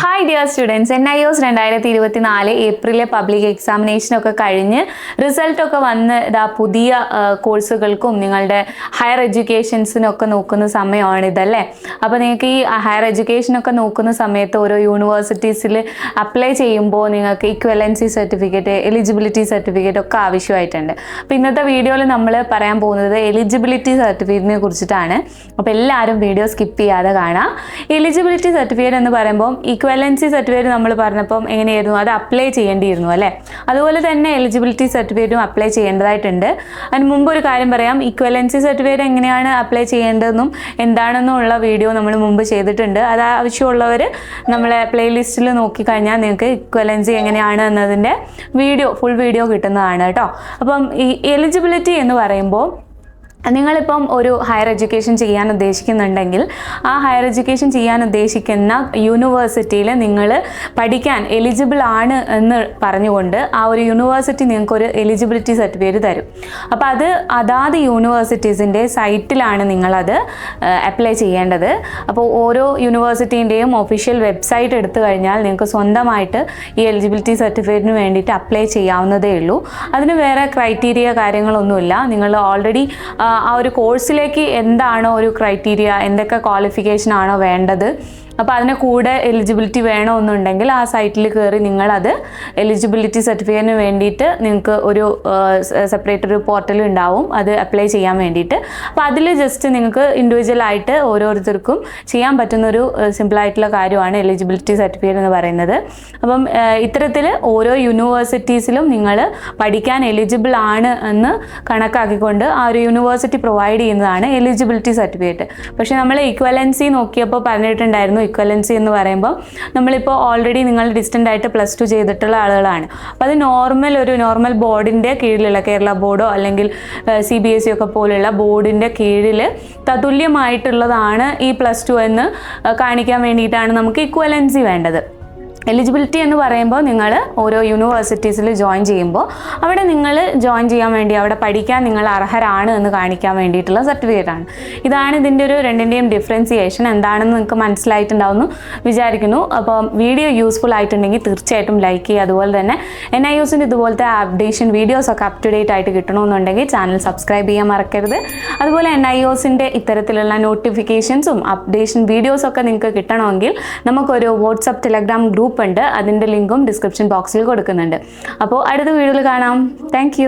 Hi dear students N I OS രണ്ടായിരത്തി ഇരുപത്തി നാല് ഏപ്രിലെ പബ്ലിക് എക്സാമിനേഷനൊക്കെ കഴിഞ്ഞ് റിസൾട്ടൊക്കെ വന്ന് ഇതാ പുതിയ കോഴ്സുകൾക്കും നിങ്ങളുടെ ഹയർ എഡ്യൂക്കേഷൻസിനൊക്കെ നോക്കുന്ന സമയമാണ് ഇതല്ലേ അപ്പോൾ നിങ്ങൾക്ക് ഈ ഹയർ എഡ്യൂക്കേഷനൊക്കെ നോക്കുന്ന സമയത്ത് ഓരോ യൂണിവേഴ്സിറ്റീസിൽ അപ്ലൈ ചെയ്യുമ്പോൾ നിങ്ങൾക്ക് ഇക്വലൻസി സർട്ടിഫിക്കറ്റ് എലിജിബിലിറ്റി സർട്ടിഫിക്കറ്റ് ഒക്കെ ആവശ്യമായിട്ടുണ്ട്. അപ്പോൾ ഇന്നത്തെ വീഡിയോയിൽ നമ്മൾ പറയാൻ പോകുന്നത് എലിജിബിലിറ്റി സർട്ടിഫിക്കറ്റിനെ കുറിച്ചിട്ടാണ്. അപ്പോൾ എല്ലാവരും വീഡിയോ സ്കിപ്പ് ചെയ്യാതെ കാണാം. എലിജിബിലിറ്റി സർട്ടിഫിക്കറ്റ് എന്ന് പറയുമ്പോൾ ഇക്വലൻസി സർട്ടിഫിക്കറ്റ് നമ്മൾ പറഞ്ഞപ്പം എങ്ങനെയായിരുന്നു? അത് അപ്ലൈ ചെയ്യേണ്ടിയിരുന്നു അല്ലേ? അതുപോലെ തന്നെ എലിജിബിലിറ്റി സർട്ടിഫിക്കറ്റും അപ്ലൈ ചെയ്യേണ്ടതായിട്ടുണ്ട്. അതിന് മുമ്പ് ഒരു കാര്യം പറയാം. ഇക്വലൻസി സർട്ടിഫിക്കറ്റ് എങ്ങനെയാണ് അപ്ലൈ ചെയ്യേണ്ടതെന്നും എന്താണെന്നും ഉള്ള വീഡിയോ നമ്മൾ മുമ്പ് ചെയ്തിട്ടുണ്ട്. അത് ആവശ്യമുള്ളവർ നമ്മളെ പ്ലേലിസ്റ്റിൽ നോക്കിക്കഴിഞ്ഞാൽ നിങ്ങൾക്ക് ഇക്വലൻസി എങ്ങനെയാണ് എന്നതിന്റെ വീഡിയോ ഫുൾ വീഡിയോ കിട്ടുന്നതാണ് കേട്ടോ. അപ്പം ഈ എലിജിബിലിറ്റി എന്ന് പറയുമ്പോൾ നിങ്ങളിപ്പം ഒരു ഹയർ എഡ്യൂക്കേഷൻ ചെയ്യാൻ ഉദ്ദേശിക്കുന്നുണ്ടെങ്കിൽ ആ ഹയർ എഡ്യൂക്കേഷൻ ചെയ്യാൻ ഉദ്ദേശിക്കുന്ന യൂണിവേഴ്സിറ്റിയിൽ നിങ്ങൾ പഠിക്കാൻ എലിജിബിൾ ആണ് എന്ന് പറഞ്ഞുകൊണ്ട് ആ ഒരു യൂണിവേഴ്സിറ്റി നിങ്ങൾക്കൊരു എലിജിബിലിറ്റി സർട്ടിഫിക്കറ്റ് തരും. അപ്പോൾ അത് അതാത് യൂണിവേഴ്സിറ്റീസിന്റെ സൈറ്റിലാണ് നിങ്ങളത് അപ്ലൈ ചെയ്യേണ്ടത്. അപ്പോൾ ഓരോ യൂണിവേഴ്സിറ്റീന്റെയും ഒഫീഷ്യൽ വെബ്സൈറ്റ് എടുത്തു കഴിഞ്ഞാൽ നിങ്ങൾക്ക് സ്വന്തമായിട്ട് ഈ എലിജിബിലിറ്റി സർട്ടിഫിക്കറ്റിന് വേണ്ടിയിട്ട് അപ്ലൈ ചെയ്യാവുന്നതേ ഉള്ളൂ. അതിന് വേറെ ക്രൈറ്റീരിയ കാര്യങ്ങളൊന്നുമില്ല. നിങ്ങൾ ഓൾറെഡി ആ ഒരു കോഴ്സിലേക്ക് എന്താണോ ഒരു ക്രൈറ്റീരിയ എന്തൊക്കെ ക്വാളിഫിക്കേഷൻ ആണോ വേണ്ടത്? അപ്പോൾ അതിന് കൂടെ എലിജിബിലിറ്റി വേണമെന്നുണ്ടെങ്കിൽ ആ സൈറ്റിൽ കയറി നിങ്ങളത് എലിജിബിലിറ്റി സർട്ടിഫിക്കറ്റിന് വേണ്ടിയിട്ട് നിങ്ങൾക്ക് ഒരു സെപ്പറേറ്റ് ഒരു പോർട്ടൽ ഉണ്ടാവും. അത് അപ്ലൈ ചെയ്യാൻ വേണ്ടിയിട്ട്. അപ്പോൾ അതിൽ ജസ്റ്റ് നിങ്ങൾക്ക് ഇൻഡിവിജ്വൽ ആയിട്ട് ഓരോരുത്തർക്കും ചെയ്യാൻ പറ്റുന്ന ഒരു സിമ്പിളായിട്ടുള്ള കാര്യമാണ് എലിജിബിലിറ്റി സർട്ടിഫിക്കറ്റ് എന്ന് പറയുന്നത്. അപ്പം ഇത്തരത്തിൽ ഓരോ യൂണിവേഴ്സിറ്റീസിലും നിങ്ങൾ പഠിക്കാൻ എലിജിബിൾ ആണ് എന്ന് കണക്കാക്കിക്കൊണ്ട് ആ ഒരു യൂണിവേഴ്സിറ്റി പ്രൊവൈഡ് ചെയ്യുന്നതാണ് എലിജിബിലിറ്റി സർട്ടിഫിക്കറ്റ് പക്ഷേ നമ്മൾ ഇക്വലൻസി നോക്കിയപ്പോൾ പറഞ്ഞിട്ടുണ്ടായിരുന്നു ഇക്വലൻസി എന്ന് പറയുമ്പോൾ നമ്മളിപ്പോൾ ഓൾറെഡി നിങ്ങൾ ഡിസ്റ്റന്റ് ആയിട്ട് പ്ലസ് ടു ചെയ്തിട്ടുള്ള ആളുകളാണ്. അപ്പോൾ അത് നോർമൽ ഒരു നോർമൽ ബോർഡിന്റെ കീഴിലുള്ള കേരള ബോർഡോ അല്ലെങ്കിൽ സി ബി എസ് സി ഒക്കെ പോലുള്ള ബോർഡിന്റെ കീഴിൽ തതുല്യമായിട്ടുള്ളതാണ് ഈ പ്ലസ് ടു എന്ന് കാണിക്കാൻ വേണ്ടിയിട്ടാണ് നമുക്ക് ഇക്വലൻസി വേണ്ടത്. എലിജിബിലിറ്റി എന്ന് പറയുമ്പോൾ നിങ്ങൾ ഓരോ യൂണിവേഴ്സിറ്റീസിൽ ജോയിൻ ചെയ്യുമ്പോൾ അവിടെ നിങ്ങൾ ജോയിൻ ചെയ്യാൻ വേണ്ടി അവിടെ പഠിക്കാൻ നിങ്ങൾ അർഹരാണ് എന്ന് കാണിക്കാൻ വേണ്ടിയിട്ടുള്ള സർട്ടിഫിക്കറ്റ് ആണ്. ഇതാണ് ഇതിന്റെ ഒരു രണ്ടിന്റെയും ഡിഫറൻസിയേഷൻ എന്താണെന്ന് നിങ്ങൾക്ക് മനസ്സിലായിട്ടുണ്ടാവുമെന്ന് വിചാരിക്കുന്നു. അപ്പോൾ വീഡിയോ യൂസ്ഫുൾ ആയിട്ടുണ്ടെങ്കിൽ തീർച്ചയായിട്ടും ലൈക്ക് ചെയ്യുക. അതുപോലെ തന്നെ എൻ ഐ യൂസിന്റെ ഇതുപോലത്തെ അപ്ഡേഷൻ വീഡിയോസ് ഒക്കെ അപ് ടു ഡേറ്റ് ആയിട്ട് കിട്ടണമെന്നുണ്ടെങ്കിൽ ചാനൽ സബ്സ്ക്രൈബ് ചെയ്യാൻ മറക്കരുത്. അതുപോലെ എൻ ഐ ഒസിന്റെ ഇത്തരത്തിലുള്ള നോട്ടിഫിക്കേഷൻസും അപ്ഡേഷൻ വീഡിയോസൊക്കെ നിങ്ങൾക്ക് കിട്ടണമെങ്കിൽ നമുക്കൊരു വാട്സപ്പ് ടെലഗ്രാം ഗ്രൂപ്പ് ഉണ്ട്. അതിന്റെ ലിങ്കും ഡിസ്ക്രിപ്ഷൻ ബോക്സിൽ കൊടുക്കുന്നുണ്ട്. അപ്പോൾ അടുത്ത വീഡിയോയിൽ കാണാം. താങ്ക്